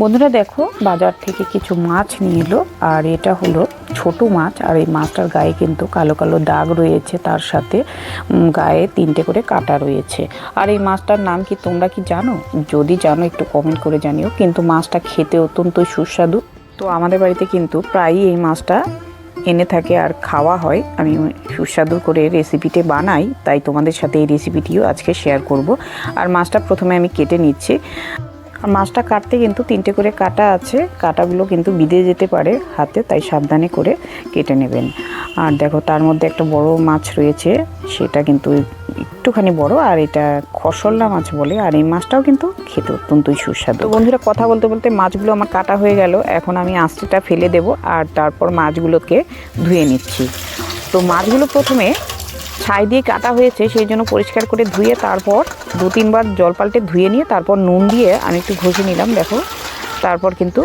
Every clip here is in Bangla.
বন্ধুরা দেখো, বাজার থেকে কিছু মাছ নিয়ে এলো, আর এটা হলো ছোট মাছ, আর এই মাছটার গায়ে কিন্তু কালো কালো দাগ রয়েছে, তার সাথে গায়ে তিনটে করে কাটা রয়েছে। আর এই মাছটার নাম কি তোমরা কি জানো? যদি জানো, একটু কমেন্ট করে জানিও, কিন্তু মাছটা খেতে অত্যন্তই সুস্বাদু। তো আমাদের বাড়িতে কিন্তু প্রায়ই এই মাছটা এনে থাকে আর খাওয়া হয়। আমি সুস্বাদু করে রেসিপিটি বানাই, তাই তোমাদের সাথে এই রেসিপিটিও আজকে শেয়ার করব। আর মাছটা প্রথমে আমি কেটে নিচ্ছি। আর মাছটা কাটতে কিন্তু তিনটে করে কাটা আছে। কাটাগুলো কিন্তু বিদে যেতে পারে হাতে, তাই সাবধানে করে কেটে নেবেন। আর দেখো, তার মধ্যে একটা বড় মাছ রয়েছে, সেটা কিন্তু একটুখানি বড়, আর এটা খসল্লা মাছ বলে, আর এই মাছটাও কিন্তু খেতে অত্যন্তই সুস্বাদু। বন্ধুরা, কথা বলতে বলতে মাছগুলো আমার কাটা হয়ে গেল, এখন আমি আঁচটা ফেলে দেব, আর তারপর মাছগুলোকে ধুয়ে নিচ্ছি। তো মাছগুলো প্রথমে ছাই দিয়ে কাটা হয়েছে সেই জন্য পরিষ্কার করে ধুয়ে তারপর দু তিনবার জল পাল্টে ধুয়ে নিয়ে তারপর নুন দিয়ে আমি একটু ঘষে নিলাম দেখো। তারপর কিন্তু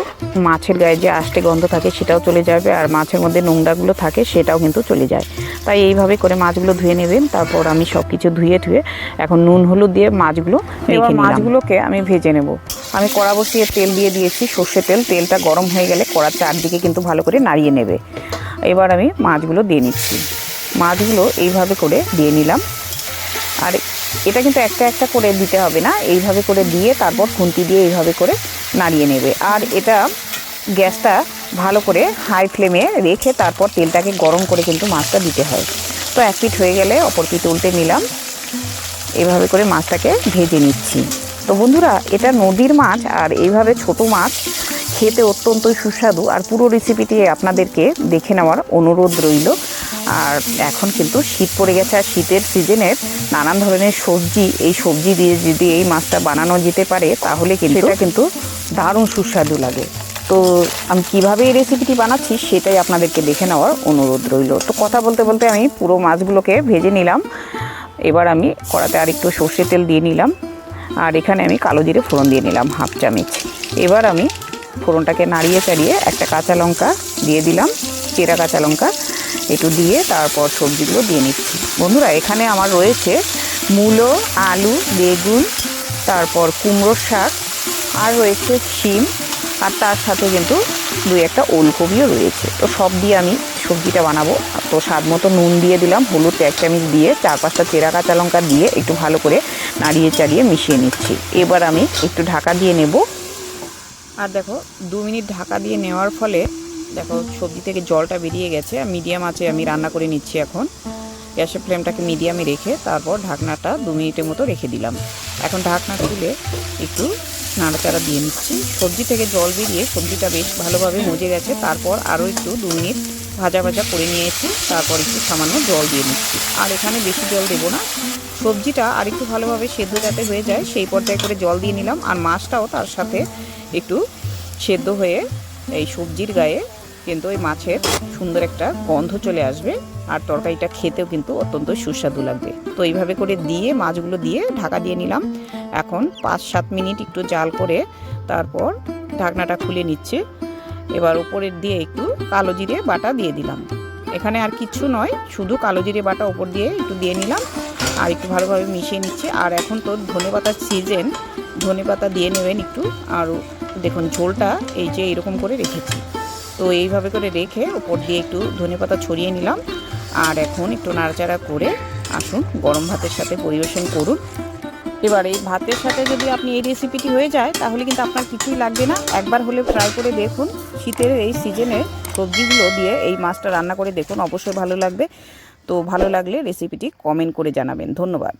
মাছের গায়ে যে আষ্টে গন্ধ থাকে সেটাও চলে যাবে আর মাছের মধ্যে নোংরাগুলো থাকে সেটাও কিন্তু চলে যায়। তাই এইভাবে করে মাছগুলো ধুয়ে নেবেন তারপর আমি সব কিছু ধুয়ে ধুয়ে এখন নুন হলুদ দিয়ে মাছগুলো রেখে মাছগুলোকে আমি ভেজে নেব। আমি কড়া বসিয়ে তেল দিয়ে দিয়েছি সর্ষে তেল তেলটা গরম হয়ে গেলে কড়ার চারদিকে কিন্তু ভালো করে নাড়িয়ে নেবে। এবার আমি মাছগুলো দিয়ে নিচ্ছি। মাছগুলো এইভাবে করে দিয়ে নিলাম। আর এটা কিন্তু একটা একটা করে দিতে হবে না, এইভাবে করে দিয়ে তারপর খুন্তি দিয়ে এইভাবে করে নাড়িয়ে নেবে। আর এটা গ্যাসটা ভালো করে হাই ফ্লেমে রেখে তারপর তেলটাকে গরম করে কিন্তু মাছটা দিতে হয়। তো এক পিঠ হয়ে গেলে অপর পিঠ উল্টে নিলাম। এইভাবে করে মাছটাকে ভেজে নিচ্ছি। তো বন্ধুরা, এটা নদীর মাছ আর এইভাবে ছোট মাছ খেতে অত্যন্তই সুস্বাদু। আর পুরো রেসিপিটি আপনাদেরকে দেখে নেওয়ার অনুরোধ রইল। আর এখন কিন্তু শীত পড়ে গেছে আর শীতের সিজনের নানান ধরনের সবজি এই সবজি দিয়ে যদি এই মাছটা বানানো যেতে পারে তাহলে কিন্তু এটা কিন্তু দারুণ সুস্বাদু লাগে। তো আমি কীভাবে এই রেসিপিটি বানাচ্ছি সেটাই আপনাদেরকে দেখে নেওয়ার অনুরোধ রইল। তো কথা বলতে বলতে আমি পুরো মাছগুলোকে ভেজে নিলাম। এবার আমি কড়াতে আর একটু সর্ষে তেল দিয়ে নিলাম। আর এখানে আমি কালো জিরে ফোড়ন দিয়ে নিলাম হাফ চামচ। এবার আমি ফোড়নটাকে নাড়িয়ে চাড়িয়ে একটা কাঁচা লঙ্কা দিয়ে দিলাম চেরা কাঁচা লঙ্কা। একটু দিয়ে তারপর সবজিগুলো দিয়ে নিচ্ছি। বন্ধুরা, এখানে আমার রয়েছে মূলো, আলু, বেগুন, তারপর কুমড়োর শাক আর রয়েছে শিম আর তার সাথে কিন্তু দুই একটা ওলকপিও রয়েছে। তো সব দিয়ে আমি সবজিটা বানাবো। তো স্বাদ মতো নুন দিয়ে দিলাম, হলুদ, এক চামচ দিয়ে, চার পাঁচটা চেরা কাঁচা লঙ্কা দিয়ে একটু ভালো করে নাড়িয়ে চাড়িয়ে মিশিয়ে নিচ্ছি। এবার আমি একটু ঢাকা দিয়ে নেব। আর দেখো, দু মিনিট ঢাকা দিয়ে নেওয়ার ফলে দেখো, সবজি থেকে জলটা বেরিয়ে গেছে মিডিয়াম আছে, আমি রান্না করে নিচ্ছি এখন। গ্যাসের ফ্লেমটাকে মিডিয়ামে রেখে তারপর ঢাকনাটা দু মিনিটের মতো রেখে দিলাম। এখন ঢাকনা খুলে একটু নাড়াচাড়া দিয়ে নিচ্ছি। সবজি থেকে জল বেরিয়ে সবজিটা বেশ ভালোভাবে মজে গেছে। তারপর আরও একটু দু মিনিট ভাজা ভাজা করে নিয়েছি। তারপর একটু সামান্য জল দিয়ে নিচ্ছি। আর এখানে বেশি জল দেবো না। সবজিটা আর একটু ভালোভাবে সেদ্ধ যাতে হয়ে যায়, সেই পর্যায়ে করে জল দিয়ে নিলাম। আর মাছটাও তার সাথে একটু সেদ্ধ হয়ে এই সবজির গায়ে কিন্তু ওই মাছের সুন্দর একটা গন্ধ চলে আসবে আর তরকারিটা খেতেও কিন্তু অত্যন্ত সুস্বাদু লাগবে। তো এইভাবে করে দিয়ে, মাছগুলো দিয়ে ঢাকা দিয়ে নিলাম। এখন পাঁচ, সাত মিনিট একটু জাল করে তারপর ঢাকনাটা খুলে নিচ্ছে। এবার উপরের দিয়ে একটু কালো জিরে বাটা দিয়ে দিলাম। এখানে আর কিচ্ছু নয়, শুধু কালো জিরে বাটা ওপর দিয়ে একটু দিয়ে নিলাম আর একটু ভালোভাবে মিশিয়ে নিচ্ছে। আর এখন তো ধনে পাতার সিজন, ধনে পাতা দিয়ে নেবেন একটু। আর দেখুন, ঝোলটা এই যে এরকম করে রেখেছি। তো এইভাবে করে রেখে ওপর দিয়ে একটু ধনে পাতা ছড়িয়ে নিলাম। আর এখন একটু নাড়াচাড়া করে আসুন, গরম ভাতের সাথে পরিবেশন করুন। এবার এই ভাতের সাথে যদি আপনি এই রেসিপিটি হয়ে যায়, তাহলে কিন্তু আপনার কিছুই লাগবে না। একবার হলে ট্রাই করে দেখুন, শীতের এই সিজনে সবজিগুলো দিয়ে এই মাছটা রান্না করে দেখুন, অবশ্যই ভালো লাগবে। তো ভালো লাগলে রেসিপিটি কমেন্ট করে জানাবেন। ধন্যবাদ।